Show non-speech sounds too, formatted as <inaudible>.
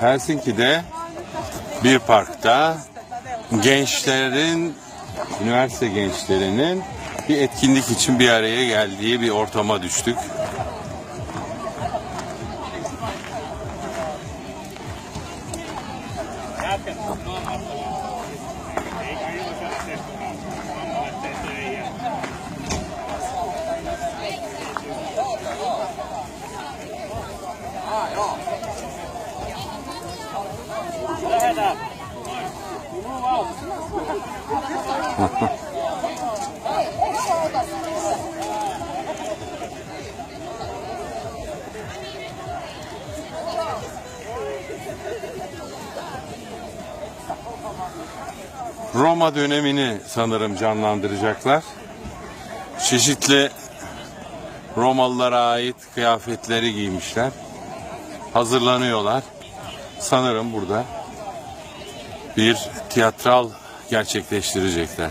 Helsinki'de bir parkta gençlerin, üniversite gençlerinin bir etkinlik için bir araya geldiği bir ortama düştük. <laughs> Roma dönemini sanırım canlandıracaklar. Çeşitli Romalılara ait kıyafetleri giymişler. Hazırlanıyorlar. Sanırım burada bir tiyatral gerçekleştirecekler.